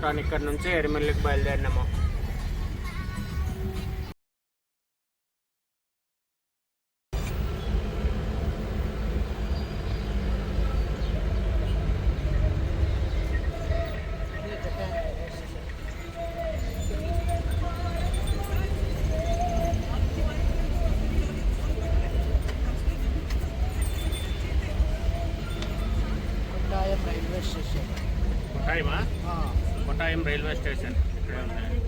పోవటానికి ఇక్కడ నుంచి ఎరిమెల్లికి బయలుదేరినాము. Kottayam railway station కొట్టాయమా? Kottayam railway station. ఇక్కడే ఉంది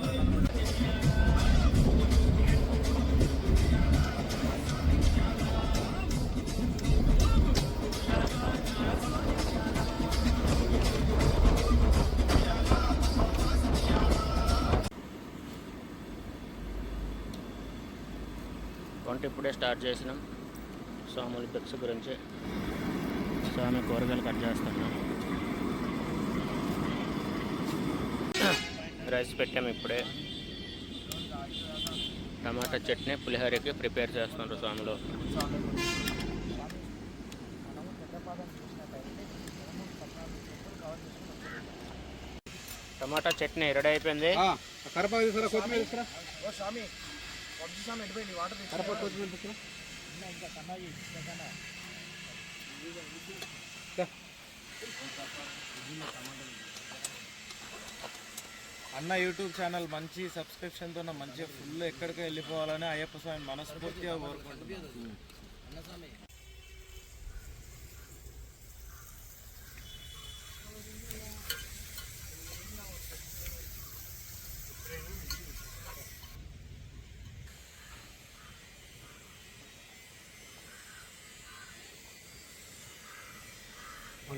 వంట ఇప్పుడే స్టార్ట్ చేసినాం. స్వాముల పిక్స్ గురించి. స్వామి కూరగాయలు కట్ చేస్తున్నాం. రైస్ పెట్టాము ఇప్పుడే. టమాటా చట్నీ పులిహోరకి ప్రిపేర్ చేస్తున్నారు స్వాములు. టమాటా చట్నీ రెడీ అయిపోయింది. అన్న యూట్యూబ్ ఛానల్ మంచి సబ్స్క్రిప్షన్తో మంచిగా ఫుల్ ఎక్కడికి వెళ్ళిపోవాలని అయ్యప్ప స్వామి మనస్ఫూర్తిగా కోరుకుంటున్నాను.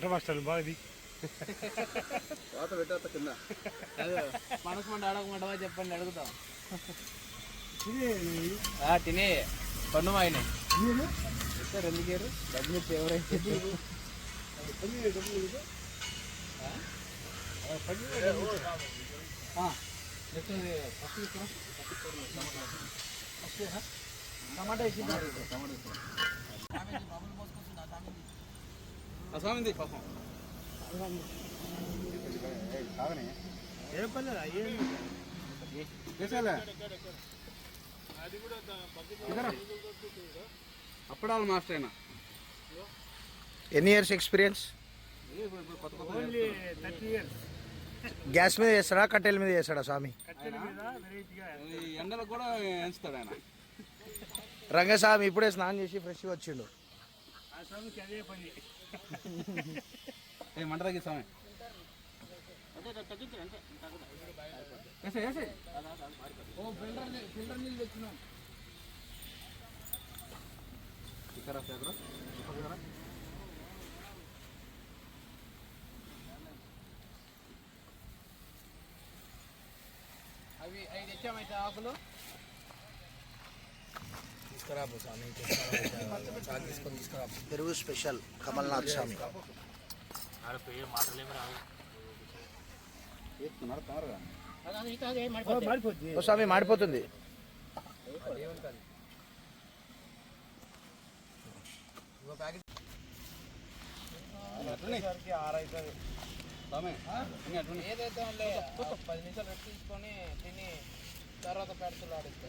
వంట మాస్టర్ బాగా వాత పెట్టేస్తా కింద. మనసు మంట ఆడకమంటవా చెప్పండి అడుగుతాం. తినే పన్ను ఆయన సార్ ఎందుకేరు డబ్బులు ఇస్తే ఎవరైతే టమాటా వేసి స్వామిది పాపం. ఏ పని ఏం? అప్పడాలు మాస్టర్ అయినా. ఎన్ని ఇయర్స్ ఎక్స్పీరియన్స్ గ్యాస్ మీద చేస్తాడా కట్టెల మీద చేస్తాడా స్వామి? కట్టెల మీద వెరైటీగా ఈ ఎండలకు కూడా ఎంచుతాడు ఆయన. రంగస్వామి ఇప్పుడే స్నానం చేసి ఫ్రెష్గా వచ్చిండు. స్వామికి అదే పని. ఏ మంట తగ్గి స్వామి? ఇక్కడ దగ్గర అవి అవి తెచ్చామైతే ఆకులు. తీసుకురాబు స్వామి తీసుకొని తీసుకురాబు పెరుగు స్పెషల్ కమల్నాథ్ స్వామి. స్వామి మాడిపోతుంది. ఏదైతే పది నిమిషాలు రెస్ట్ తిని తర్వాత పెడతలు ఆడిస్తే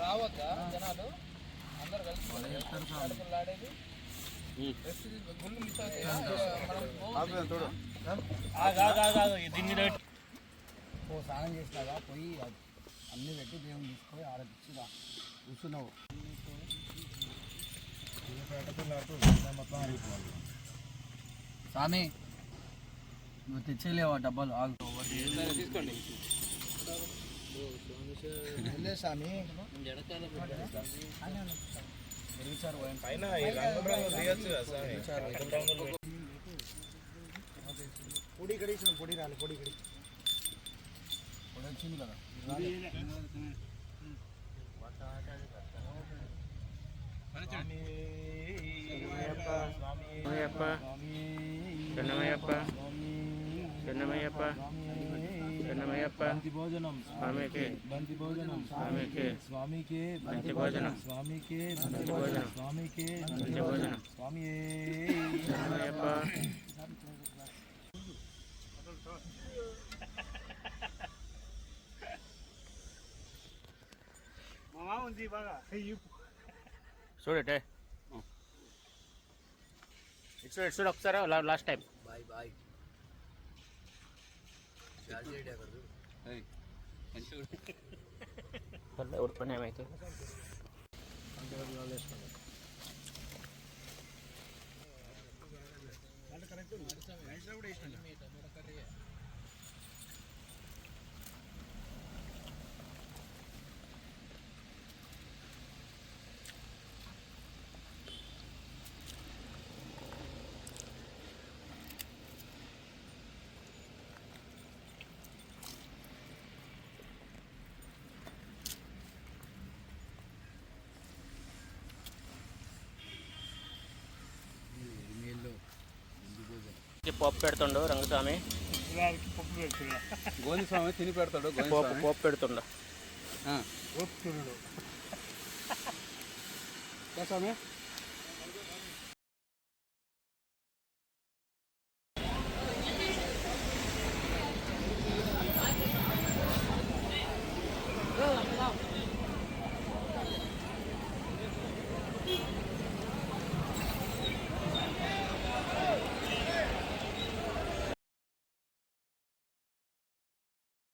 రావద్దా జనాలు? అందరు కలిసి ఆడేది గుళ్ళు మిస్ అవుతాయి. దీన్ని ఓ స్నానం చేసినాగా పోయి అన్ని పెట్టి దేవుని తీసుకొని ఆడపిచ్చి కూర్చున్నావు. స్వామి నువ్వు తెచ్చేలేవా డబ్బాలు? ఆగు. తీసుకోండి. పొడి కడిగిన పొడి రాలి పొడి కడి పొడి వచ్చింది కదా అయ్యప్ప చెన్నమయ్యప్ప చెన్నమయ్యప్ప చెన్నమయ్యప్ప బంతి భోజనం స్వామికి బంతి భోజనం స్వామికి స్వామికి బంతి భోజనం స్వామికి బంతి భోజనం స్వామికి బంతి భోజనం స్వామి చెన్నమయ్యప్ప మా మామ ఉంది బాగా ఈ చూడటే ఇటు చూడు ఇటు చూడు ఒకసారి లా- లాస్ట్ టైం బాయ్ బాయ్ ಬರ್ತಾ ಹೊಡ್ತಾನೆ ಆಯ್ತು. పోపు పెడుతుండు రంగస్వామి. పిల్లలకి పప్పు పెడుతున్నా గోవింద స్వామి తిని పెడతాడు. పోపు పోపు పెడుతుండు స్వామి?